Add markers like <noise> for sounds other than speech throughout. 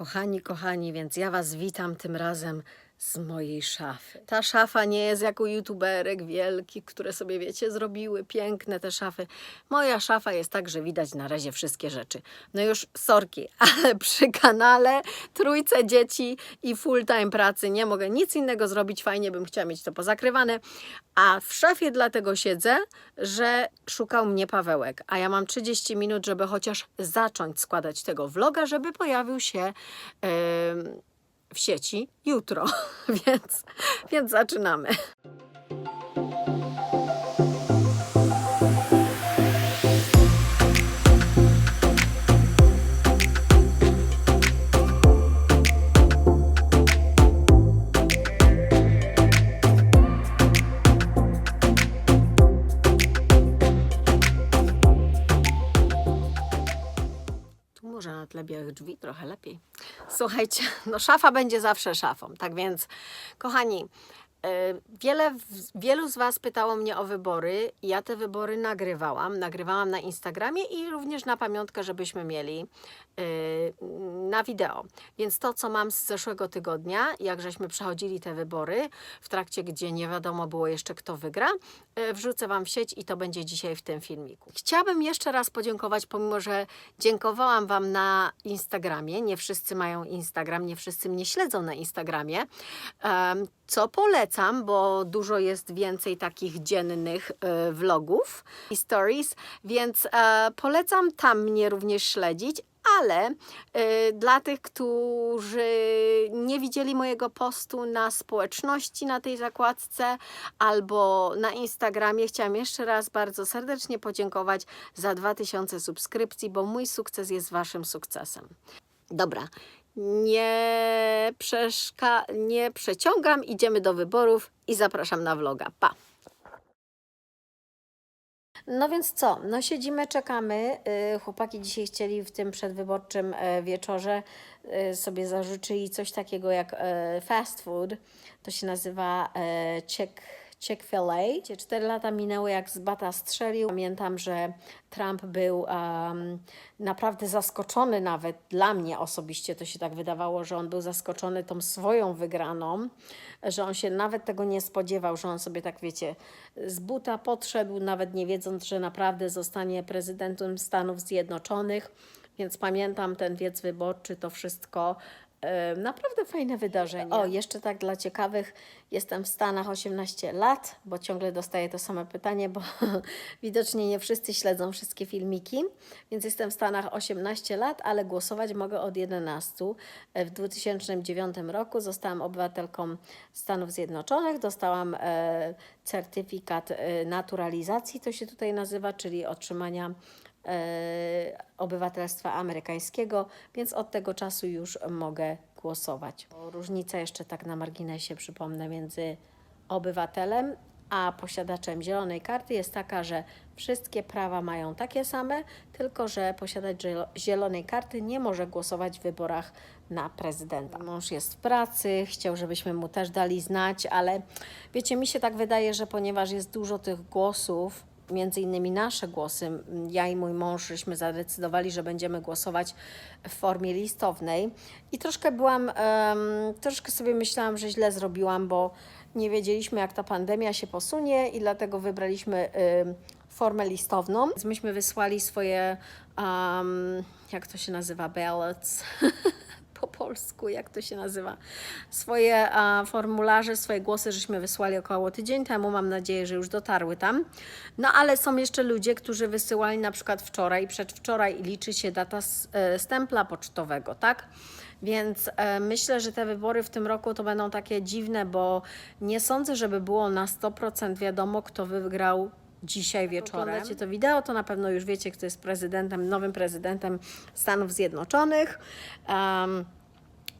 Kochani, kochani, więc ja Was witam tym razem z mojej szafy. Ta szafa nie jest jak u youtuberek wielkich, które sobie, wiecie, zrobiły piękne te szafy. Moja szafa jest tak, że widać na razie wszystkie rzeczy. No już sorki, <laughs> ale przy kanale, trójce dzieci i full time pracy nie mogę nic innego zrobić. Fajnie bym chciała mieć to pozakrywane. A w szafie dlatego siedzę, że szukał mnie Pawełek, a ja mam 30 minut, żeby chociaż zacząć składać tego vloga, żeby pojawił się em, w sieci jutro, <laughs> więc, więc zaczynamy. Może na tle białych drzwi trochę lepiej. Słuchajcie, no szafa będzie zawsze szafą, tak więc kochani, wiele, wielu z Was pytało mnie o wybory. Ja te wybory nagrywałam. Nagrywałam na Instagramie i również na pamiątkę, żebyśmy mieli y, na wideo. Więc to, co mam z zeszłego tygodnia, jak żeśmy przechodzili te wybory, w trakcie, gdzie nie wiadomo było jeszcze, kto wygra, y, wrzucę Wam w sieć i to będzie dzisiaj w tym filmiku. Chciałabym jeszcze raz podziękować, pomimo że dziękowałam Wam na Instagramie. Nie wszyscy mają Instagram, nie wszyscy mnie śledzą na Instagramie. Co polecam, bo dużo jest więcej takich dziennych e, vlogów i stories, więc e, polecam tam mnie również śledzić. Ale e, dla tych, którzy nie widzieli mojego postu na społeczności na tej zakładce albo na Instagramie, chciałam jeszcze raz bardzo serdecznie podziękować za 2000 subskrypcji, bo mój sukces jest Waszym sukcesem. Dobra, nie, przeszka- nie przeciągam, idziemy do wyborów i zapraszam na vloga. Pa! No więc co? No siedzimy, czekamy. Y, Chłopaki dzisiaj chcieli w tym przedwyborczym e, wieczorze y, sobie zażyczyli coś takiego jak fast food. To się nazywa Chick Chick-fil-A. Cztery lata minęły, jak z bata strzelił. Pamiętam, że Trump był um, naprawdę zaskoczony, nawet dla mnie osobiście to się tak wydawało, że on był zaskoczony tą swoją wygraną, że on się nawet tego nie spodziewał, że on sobie tak, wiecie, z buta podszedł, nawet nie wiedząc, że naprawdę zostanie prezydentem Stanów Zjednoczonych. Więc pamiętam ten wiec wyborczy, to wszystko. Naprawdę fajne wydarzenie. O, jeszcze tak dla ciekawych, jestem w Stanach 18 lat, bo ciągle dostaję to same pytanie, bo <laughs> widocznie nie wszyscy śledzą wszystkie filmiki, więc jestem w Stanach 18 lat, ale głosować mogę od 11. E, W 2009 roku zostałam obywatelką Stanów Zjednoczonych, dostałam e, certyfikat e, naturalizacji, to się tutaj nazywa, czyli otrzymania obywatelstwa amerykańskiego, więc od tego czasu już mogę głosować. Różnica jeszcze tak na marginesie przypomnę między obywatelem a posiadaczem zielonej karty jest taka, że wszystkie prawa mają takie same, tylko że posiadacz zielo- zielonej karty nie może głosować w wyborach na prezydenta. Mąż jest w pracy, chciał, żebyśmy mu też dali znać, ale wiecie, mi się tak wydaje, że ponieważ jest dużo tych głosów, między innymi nasze głosy, ja i mój mąż, żeśmy zadecydowali, że będziemy głosować w formie listownej i troszkę byłam, em, troszkę sobie myślałam, że źle zrobiłam, bo nie wiedzieliśmy, jak ta pandemia się posunie i dlatego wybraliśmy em, formę listowną. Myśmy wysłali swoje, em, jak to się nazywa, ballots. <laughs> po polsku, jak to się nazywa, swoje formularze, swoje głosy, żeśmy wysłali około tydzień temu. Mam nadzieję, że już dotarły tam. No ale są jeszcze ludzie, którzy wysyłali na przykład wczoraj, przedwczoraj i liczy się data e, stempla pocztowego, tak? Więc e, myślę, że te wybory w tym roku to będą takie dziwne, bo nie sądzę, żeby było na 100% wiadomo, kto wygrał dzisiaj wieczorem. Oglądacie to wideo, to na pewno już wiecie, kto jest prezydentem, nowym prezydentem Stanów Zjednoczonych. Em,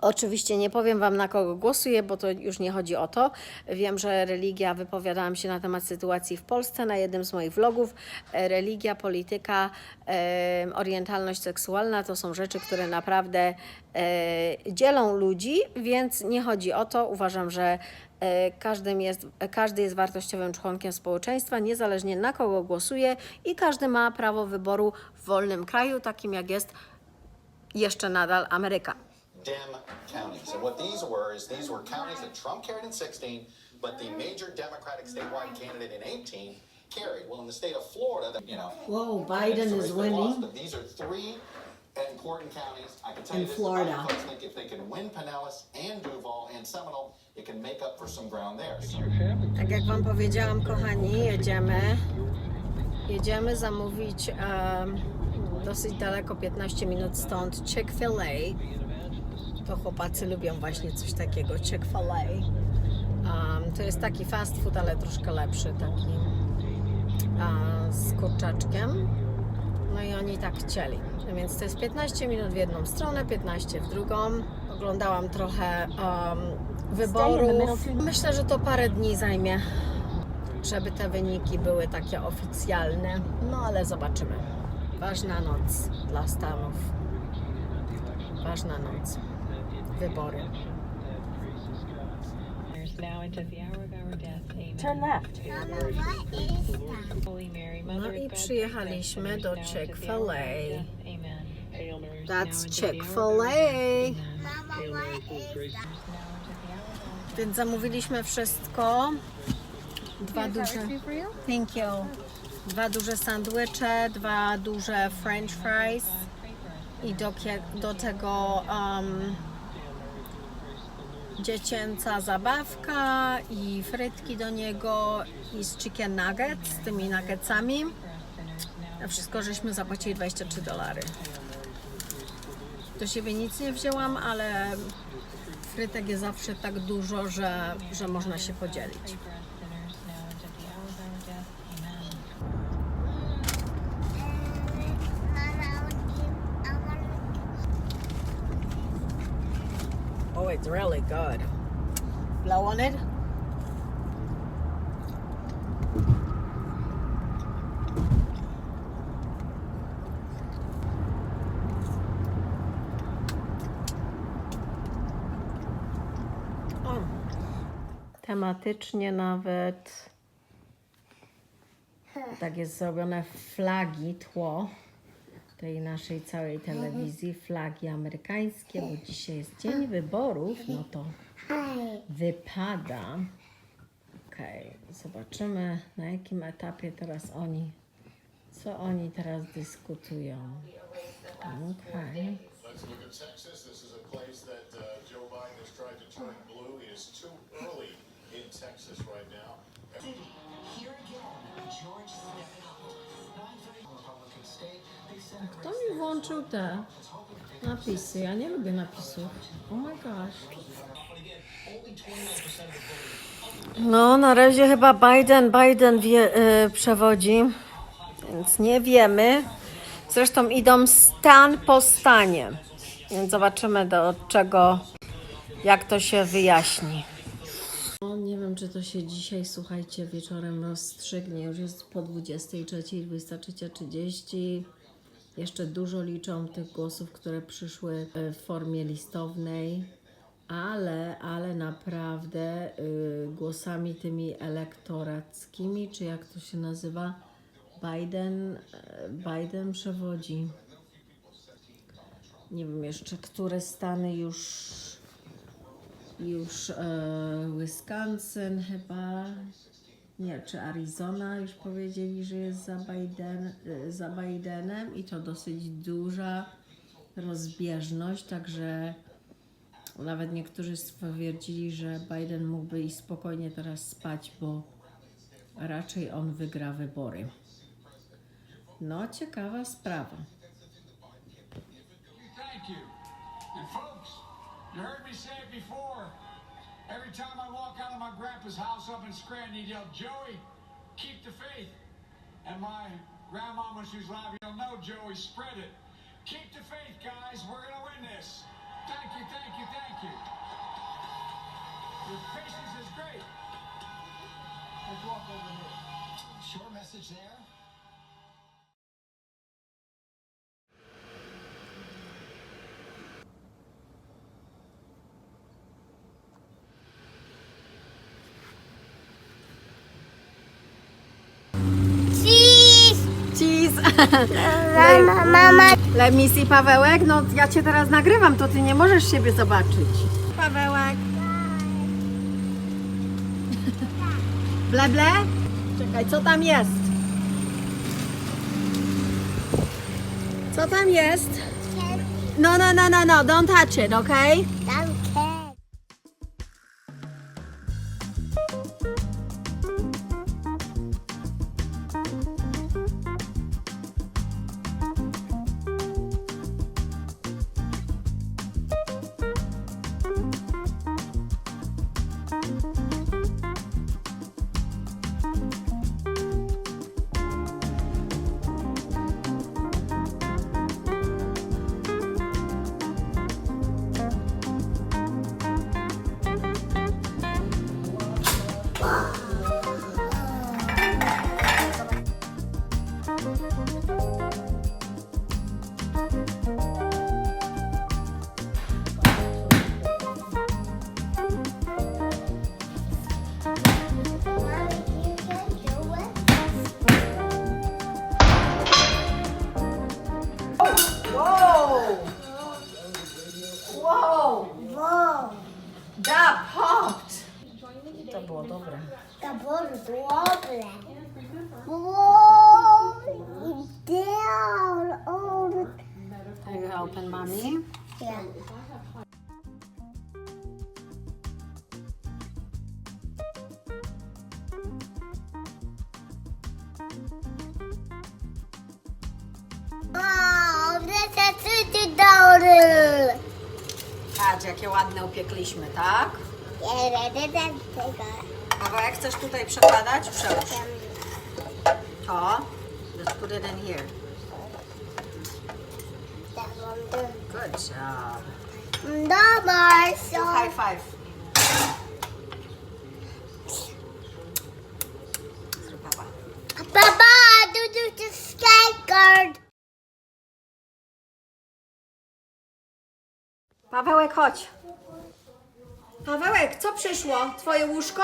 Oczywiście nie powiem Wam, na kogo głosuję, bo to już nie chodzi o to. Wiem, że religia, wypowiadałam się na temat sytuacji w Polsce na jednym z moich vlogów. E, Religia, polityka, e, orientalność seksualna to są rzeczy, które naprawdę e, dzielą ludzi, więc nie chodzi o to. Uważam, że każdym jest, każdy jest wartościowym członkiem społeczeństwa, niezależnie na kogo głosuje i każdy ma prawo wyboru w wolnym kraju, takim jak jest jeszcze nadal Ameryka. Dem counties. And what these were is these were counties that Trump carried in 16, but the major Democratic statewide candidate in 18 carried. Well, in the state of Florida, you know. Whoa, Biden is lost, winning. But these are three important counties. I can tell In you this, Florida. folks think if they can win Pinellas and Duval and Seminole, it can make up for some ground there. So Tak jak Wam powiedziałam, kochani, jedziemy. Jedziemy zamówić em, dosyć daleko, 15 minut stąd, Chick-fil-A. To chłopacy lubią właśnie coś takiego, Chick-fil-A. Em, to jest taki fast food, ale troszkę lepszy, taki a, z kurczaczkiem. No i oni tak chcieli. No Więc to jest 15 minut w jedną stronę, 15 w drugą. Oglądałam trochę em, wyborów. Myślę, że to parę dni zajmie, żeby te wyniki były takie oficjalne. No ale zobaczymy. Ważna noc dla Stanów. Ważna noc. Wybory. Now into the Turn left. No i przyjechaliśmy do Chick-fil-A. That's Chick-fil-A. Więc zamówiliśmy wszystko. Dwa duże. Thank you. Dwa duże sandwicze, dwa duże french fries i do, do tego um, dziecięca zabawka i frytki do niego i z chicken nuggets, z tymi nuggetsami. A wszystko żeśmy zapłacili 23 dolary. Do siebie nic nie wzięłam, ale frytek jest zawsze tak dużo, że, że można się podzielić. Oh, it's really good. Blow on it. O, tematycznie nawet tak jest zrobione flagi, tło tej naszej całej telewizji, flagi amerykańskie, bo dzisiaj jest dzień wyborów, no to wypada. Okej, zobaczymy na jakim etapie teraz oni, co oni teraz dyskutują. Okej. Let's Kto mi włączył te napisy? Ja nie lubię napisów. Oh my gosh. No, na razie chyba Biden, Biden wie, y, przewodzi, więc nie wiemy. Zresztą idą stan po stanie, więc zobaczymy do czego, jak to się wyjaśni. No, nie wiem, czy to się dzisiaj, słuchajcie, wieczorem rozstrzygnie. Już jest po 23, 23.30. Jeszcze dużo liczą tych głosów, które przyszły e, w formie listownej, ale, ale naprawdę y, głosami tymi elektorackimi, czy jak to się nazywa, Biden, e, Biden przewodzi. Nie wiem jeszcze, które stany już już e, Wisconsin chyba, nie, czy Arizona już powiedzieli, że jest za, Biden, e, za Bidenem i to dosyć duża rozbieżność, także nawet niektórzy stwierdzili, że Biden mógłby iść spokojnie teraz spać, bo raczej on wygra wybory. No, ciekawa sprawa. Thank. Every time I walk out of my grandpa's house up in Scranton, he'd yell, Joey, keep the faith. And my grandma, when she was alive, you'll know, Joey, spread it. Keep the faith, guys. We're going to win this. Thank you, thank you, thank you. Your patience is great. Let's walk over here. Short message there. Mama, mama. Let me see, Pawełek. No ja cię teraz nagrywam, to ty nie możesz siebie zobaczyć. Pawełek. Ble, ble? Czekaj, co tam jest? Co tam jest? No, no, no, no, no, don't touch it, okay? Jakie ładne upiekliśmy, tak? Pawełek, chcesz tutaj przekładać? Przełóż. To. Let's put it in here. Good job. Dobra, so High five. Papa. Do do the skateboard. Pawełek, chodź. Pawełek, co przyszło? Twoje łóżko?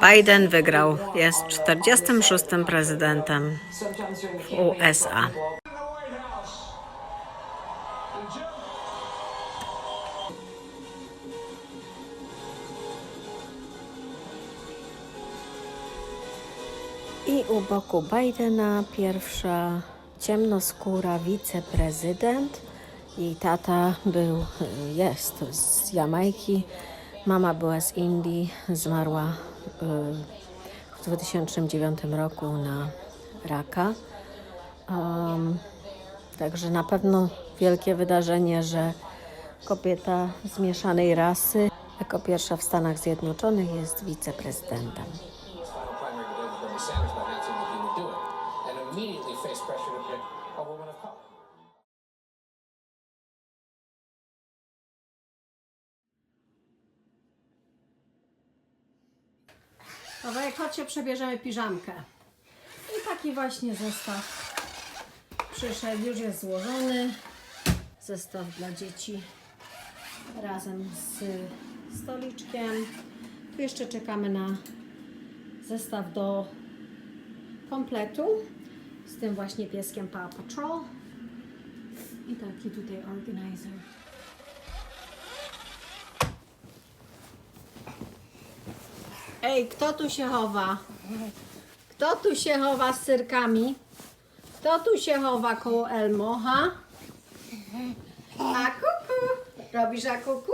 Biden wygrał. Jest 46. prezydentem USA. U boku Bidena pierwsza ciemnoskóra wiceprezydent. Jej tata był, jest z Jamajki, mama była z Indii, zmarła y, w 2009 roku na raka. Um, także na pewno wielkie wydarzenie, że kobieta zmieszanej rasy jako pierwsza w Stanach Zjednoczonych jest wiceprezydentem. Przebierzemy piżamkę. I taki właśnie zestaw przyszedł, już jest złożony. Zestaw dla dzieci razem z stoliczkiem. Tu jeszcze czekamy na zestaw do kompletu z tym właśnie pieskiem Paw Patrol. I taki tutaj organizer. Ej, kto tu się chowa? Kto tu się chowa z cyrkami? Kto tu się chowa koło Elmo, ha? A kuku? Robisz a kuku?